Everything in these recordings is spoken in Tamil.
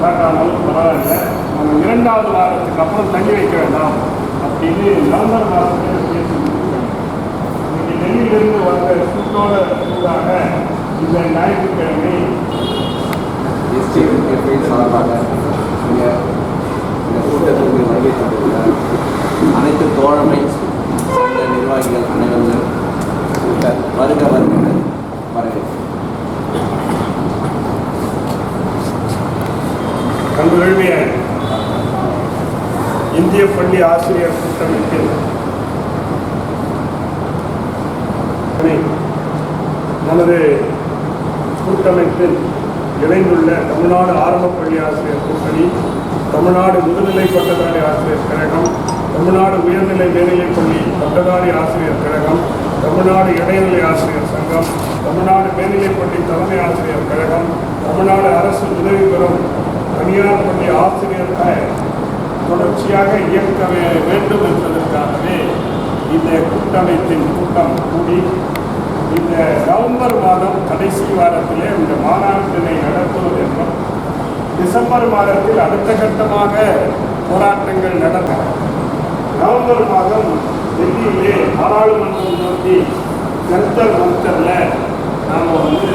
காட்டாமல் பரவாயில்ல. நம்ம இரண்டாவது வாரத்துக்கு அப்புறம் தள்ளி வைக்க வேண்டாம் அப்படின்னு நவம்பர் மாதத்தில் பேசி இன்னைக்கு டெல்லியிலிருந்து வந்த சுற்றோட சூடாக இந்த ஞாயிற்றுக்கிழமை எஸ்டிஎஃப்ஐ சார்பாக இங்கே இந்த கூட்டத்திற்கு வருகை தந்தது அனைத்து தோழமை சங்க நிர்வாகிகள் அனைவரும் கூட்ட வருக வருகின்ற வரவேற்கிறேன் கண்டுகழ்விய இந்திய பள்ளி ஆசிரியர் கூட்டமைப்பில் நமது கூட்டமைப்பில் இணைந்துள்ள தமிழ்நாடு ஆரம்ப பள்ளி ஆசிரியர் கூட்டணி தமிழ்நாடு முதுநிலை பட்டதாரி ஆசிரியர் கழகம் தமிழ்நாடு உயர்நிலை மேல்நிலைப் பள்ளி பட்டதாரி ஆசிரியர் கழகம் தமிழ்நாடு இடைநிலை ஆசிரியர் சங்கம் தமிழ்நாடு மேல்நிலைப் பள்ளி தலைமை ஆசிரியர் கழகம் தமிழ்நாடு அரசு உதவி பெறும் தனியார் பள்ளி தொடர்ச்சியாக இயக்க வேண்டும் என்பதற்காகவே இந்த கூட்டமைப்பின் கூட்டம் கூடி இந்த நவம்பர் மாதம் கடைசி வாரத்திலே இந்த மாநாட்டினை நடத்துவது என்றும் டிசம்பர் மாதத்தில் அடுத்த கட்டமாக போராட்டங்கள் நடந்தன நவம்பர் மாதம் டெல்லியிலே பாராளுமன்றம் நோக்கி ஜந்தர் மந்தரில் நாம் வந்து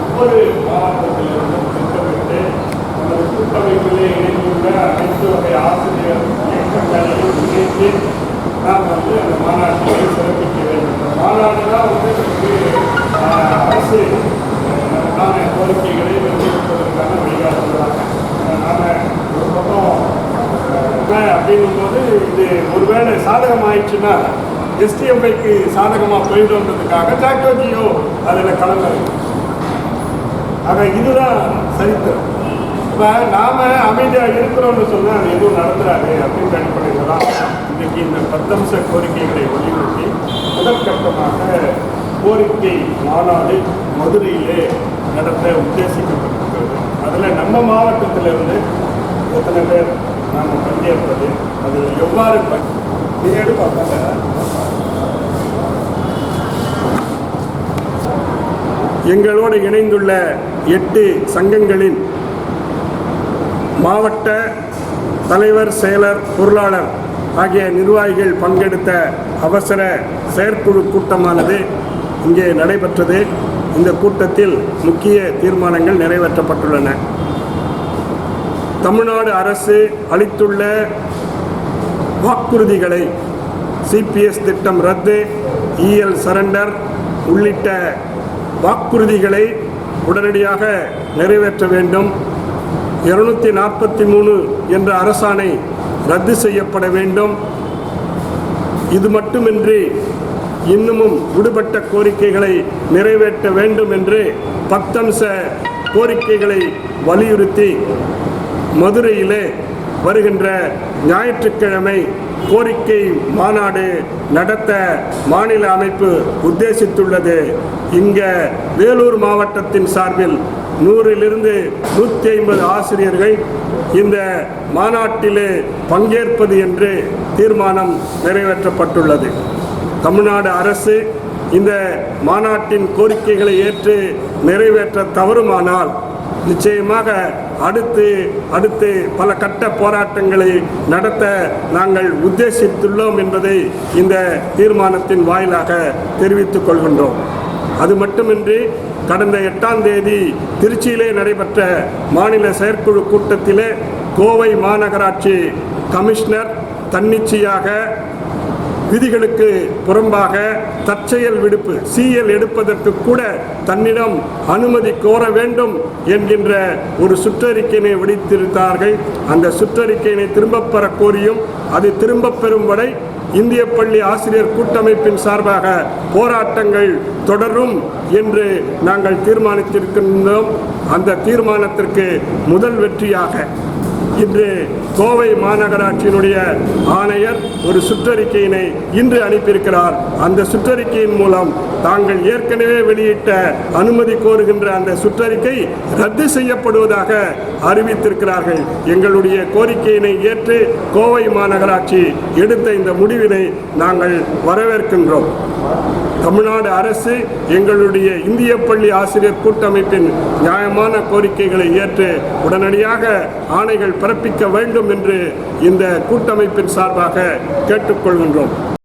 ஒவ்வொரு மாவட்டத்திலிருந்தும் திட்டமிட்டு நமது கூட்டமைப்பிலே இணைந்துள்ள அனைத்து வகை ஆசிரியர் இயக்கங்களையும் இணைத்து நாம் வந்து அந்த மாநாட்டை சிறப்பிக்க வேண்டும். மாநாடு தான் வந்து அரசு நமக்கான கோரிக்கைகளை வெளியிடுவதற்கான வழிகாட்டுகிறாங்க நாம் ஒரு பக்கம் அப்படிங்கும்போது இது ஒருவேளை சாதகம் ஆயிடுச்சுன்னா எஸ்டிஎஃப்ஐக்கு சாதகமாக போயிடும்ன்றதுக்காக ஜாக்டோஜியோ அதில் கலந்துருக்கு ஆக இதுதான் சரித்திரம். இப்போ நாம் அமைதியாக இருக்கிறோம்னு சொன்னால் அது எதுவும் நடந்துடாது அப்படின்னு அடிப்படையில் தான் இந்த பத்தம்ச கோரிக்கைகளை வலியுறுத்தி முதற்கட்டமாக கோரிக்கை மாநாடு மதுரையிலே நடத்த உத்தேசிக்கப்பட்டிருக்கிறது. அதில் நம்ம மாவட்டத்திலிருந்து எத்தனை பேர் நாம் பங்கேற்பது அது எவ்வாறு ப- பார்த்தாங்க? எங்களோடு இணைந்துள்ள எட்டு சங்கங்களின் மாவட்ட தலைவர் செயலர் பொருளாளர் ஆகிய நிர்வாகிகள் பங்கெடுத்த அவசர செயற்குழு கூட்டமானது இங்கே நடைபெற்றது. இந்த கூட்டத்தில் முக்கிய தீர்மானங்கள் நிறைவேற்றப்பட்டுள்ளன. தமிழ்நாடு அரசு அளித்துள்ள வாக்குறுதிகளை சிபிஎஸ் திட்டம் ரத்து இஎல் சரண்டர் உள்ளிட்ட வாக்குறுதிகளை உடனடியாக நிறைவேற்ற வேண்டும். இருநூத்தி நாற்பத்தி மூணு என்ற அரசாணை ரத்து செய்யப்பட வேண்டும். இது மட்டுமின்றி இன்னமும் விடுபட்ட கோரிக்கைகளை நிறைவேற்ற வேண்டும் என்று பத்தம்ச கோரிக்கைகளை வலியுறுத்தி மதுரையிலே வருகின்ற ஞாயிற்றுக்கிழமை கோரிக்கை மாநாடு நடத்த மாநில அமைப்பு உத்தேசித்துள்ளது. இங்க வேலூர் மாவட்டத்தின் சார்பில் நூறிலிருந்து நூற்றி ஐம்பது ஆசிரியர்கள் இந்த மாநாட்டிலே பங்கேற்பது என்று தீர்மானம் நிறைவேற்றப்பட்டுள்ளது. தமிழ்நாடு அரசு இந்த மாநாட்டின் கோரிக்கைகளை ஏற்று நிறைவேற்ற தவறுமானால் நிச்சயமாக அடுத்து அடுத்து பல கட்ட போராட்டங்களை நடத்த நாங்கள் உத்தேசித்துள்ளோம் என்பதை இந்த தீர்மானத்தின் வாயிலாக தெரிவித்துக் கொள்கின்றோம். அது மட்டுமின்றி கடந்த எட்டாம் தேதி திருச்சியிலே நடைபெற்ற மாநில செயற்குழு கூட்டத்திலே கோவை மாநகராட்சி கமிஷனர் தன்னிச்சையாக விதிகளுக்கு புறம்பாக தற்செயல் விடுப்பு சிஎல் எடுப்பதற்கு கூட தன்னிடம் அனுமதி கோர வேண்டும் என்கின்ற ஒரு சுற்றறிக்கையினை விடுத்திருந்தார்கள். அந்த சுற்றறிக்கையினை திரும்பப் பெற கோரியும் அது திரும்பப் பெறும் வரை இந்திய பள்ளி ஆசிரியர் கூட்டமைப்பின் சார்பாக போராட்டங்கள் தொடரும் என்று நாங்கள் தீர்மானித்திருக்கின்றோம். அந்த தீர்மானத்திற்கு முதல் வெற்றியாக இன்று கோவை மாநகராட்சியினுடைய ஆணையர் ஒரு சுற்றறிக்கையினை இன்று அனுப்பியிருக்கிறார். அந்த சுற்றறிக்கையின் மூலம் தாங்கள் ஏற்கனவே வெளியிட்ட அனுமதி கோருகின்ற அந்த சுற்றறிக்கை ரத்து செய்யப்படுவதாக அறிவித்திருக்கிறார்கள். எங்களுடைய கோரிக்கையினை ஏற்று கோவை மாநகராட்சி எடுத்த இந்த முடிவினை நாங்கள் வரவேற்கின்றோம். தமிழ்நாடு அரசு எங்களுடைய இந்திய பள்ளி ஆசிரியர் கூட்டமைப்பின் நியாயமான கோரிக்கைகளை ஏற்று உடனடியாக ஆணைகள் பிறப்பிக்க வேண்டும் என்று இந்த கூட்டமைப்பின் சார்பாக கேட்டுக்கொள்கின்றோம்.